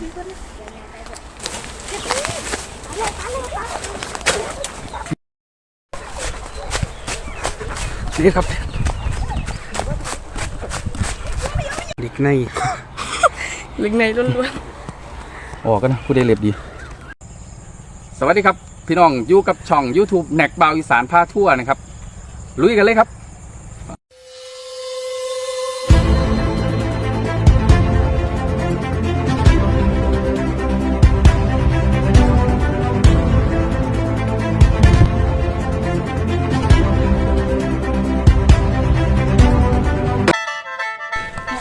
นี่ครับเด็กในลึกในล้วนออกกันนะผู้ได้เล็บดี สวัสดีครับ พี่น้องอยู่กับช่อง YouTube แหนกบาวอีสานพาทั่วนะครับ ลุยกันเลยครับ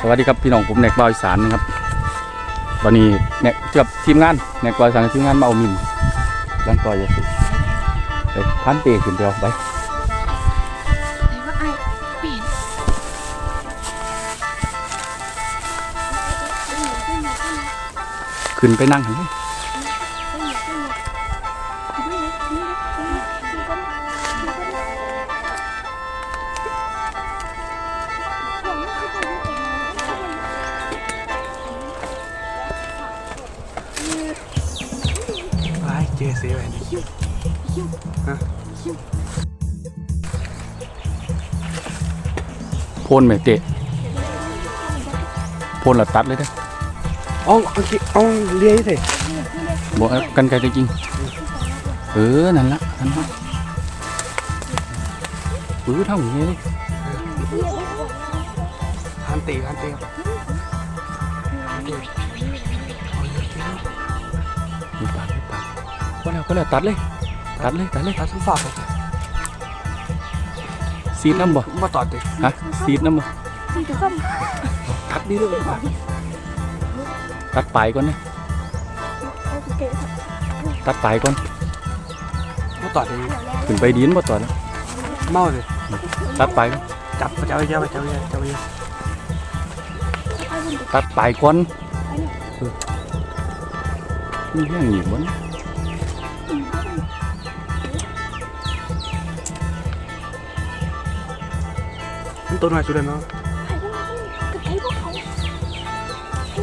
วัสดีครับพี่น้องผมแหนกบาวอีสานนะครับตอนนี้แนกกับทีมงานแนกบอยสารทีมงานมาเอามินร่างกายจะสุดไปพันเตะขึ้นเดียวไปๆแต่ว่าไอปีนขึ้นไปนั่งเห็นไหม เจเซไปนี่โพนไหมเตะโพนหลับตัดเลยเด้อเอาเอาคิเอาเลี้ยงสิบอกเอากันไกลจริงเออ นั่นละนั่นละเออเท่าอย่างนี้เลยหันตีหันตีครับมีปากมีปาก ก็แล้วก็แล้วตัดเลย ตัดเลยตัดเลยตัดทั้งฝากเลยซีดน้ำบ่มาต่อติฮะซีดน้ำบ่มันจะต้องตัดนี่เลยว่ะตัดปลายก่อนนะโอเคตัดปลายก่อนมาต่อติขึ้นไปดินบ่ต่อแล้วเมาเลยตัดปลายก่อนจับเจ้าเจ้าเจ้าเจ้าเจ้าเจ้าตัดปลายก่อนเออมีเรื่องหนีบน มันตัวหน่อยสุดเลยเนาะไอ้พวกเขา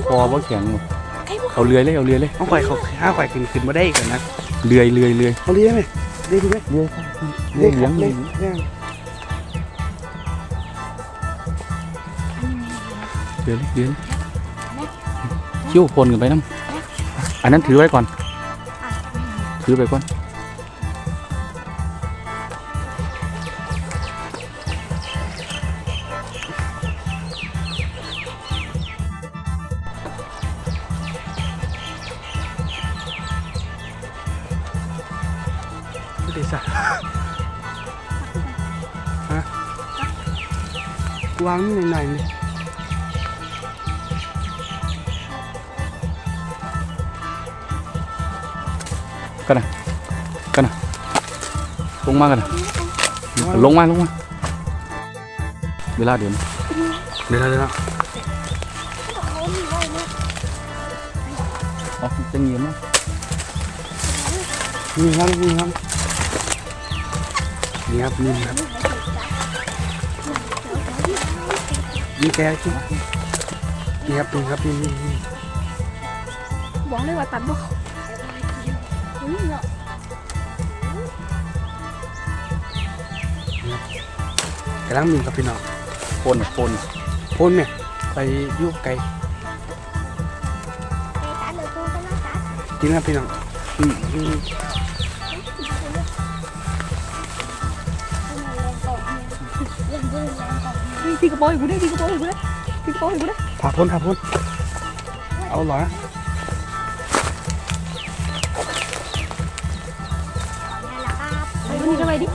คอบ่แข็งบ่ไอ้พวกเขาเอาเรือยเลยเอาเรือยเลยเอาไข่เขาห้าไข่ขึ้นขึ้นมาได้อีกนะเรือยเรือยเรือยเอาเลี้ยงไหมเลี้ยงไหมเรือยเรือยเลี้ยงเลี้ยงเลี้ยงเรือยเรือยคิ้วพนกันไปน้ำอันนั้นถือไว้ก่อน ถือไปก่อน ไม่ได้สักฮะวางนี่หน่อยๆนี่ลงมากันนะลงมาลงมาเวลาเดี๋ยว นะเดี๋ยวเดี๋ยวเขามีไว้เนี่ยเอาจะเงียบมั้ยนี่ครับนี่ครับนี่ครับนี่ครับนี่แกที่นี่ครับนี่ครับนี่นี่นี่บอกเลยว่าตัดพวกเขาเฮ้ยเนาะกำลังมีกับพี่น้องโพนโพนพ่นเนี่ยไปอยุ่ไกลตัดเลยกูก็น่าตัดจริงครับพี่น้องอืม ตีกระโปรงกูได้ตีกระโปรงกูได้ตีกระโปรงกูได้ผ่าพ่นผ่าพ่นเอาเหรอไปดูนี่ทำไมดิ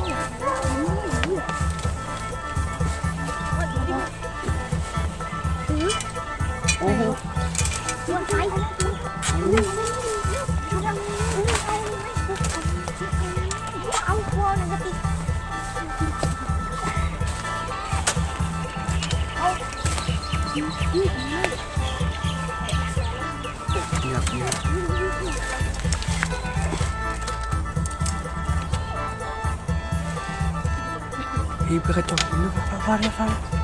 โอ้โหเอาครัวหนึ่งกระติก นี่ครับนี่ครับพี่เพื่อกระจกนึกว่าฟ้าฟ้าฟ้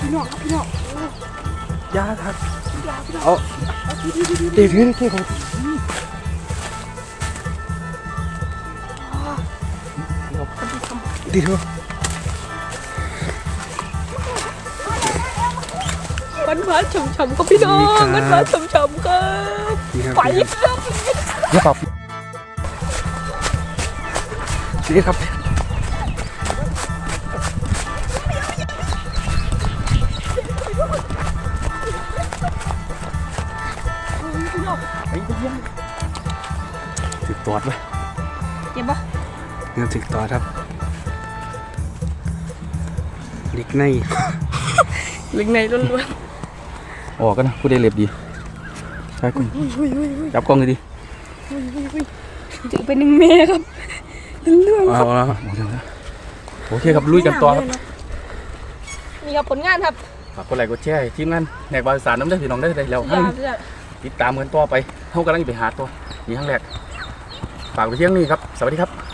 พี่น้องพี่น้องยาครับยาพี่น้องเอาเอาทีทีทีทีเดี๋ยวถือที่ของดีเถอะมันมาฉ่ำๆครับพี่น้องมันมาฉ่ำๆครับนี่ครับไปครับรับอย่าปรับนี่ครับ ติดตอดไว้เจ็บปะเงินถึงต่อครับเล็กในลึกในล้วนออกกันนะผู้ใดเล็บดีใช่คุณๆอุ้ยอุ้ยอุ้ยอุ้ยจับกล้องเลยดิอุ้ยอุ้ยอุ้ยถือเป็นหนึ่งเมครับเรื่องๆคเอารับแล้วเอาเดี๋ยวนะโอเคครับลุยกันต่อครับนี่ครับผลงานครับฝากกดไลค์กดแชร์ให้ทีมงานแหนกบาวอีสารน้ำได้อพี่น้องได้อได้แล้วยาพี่น้องติดตามกันต่อไปเท่ากำลังจะไปหาตัวนี่ครั้งแรก ฝากไปเที่ยงนี้ครับ สวัสดีครับ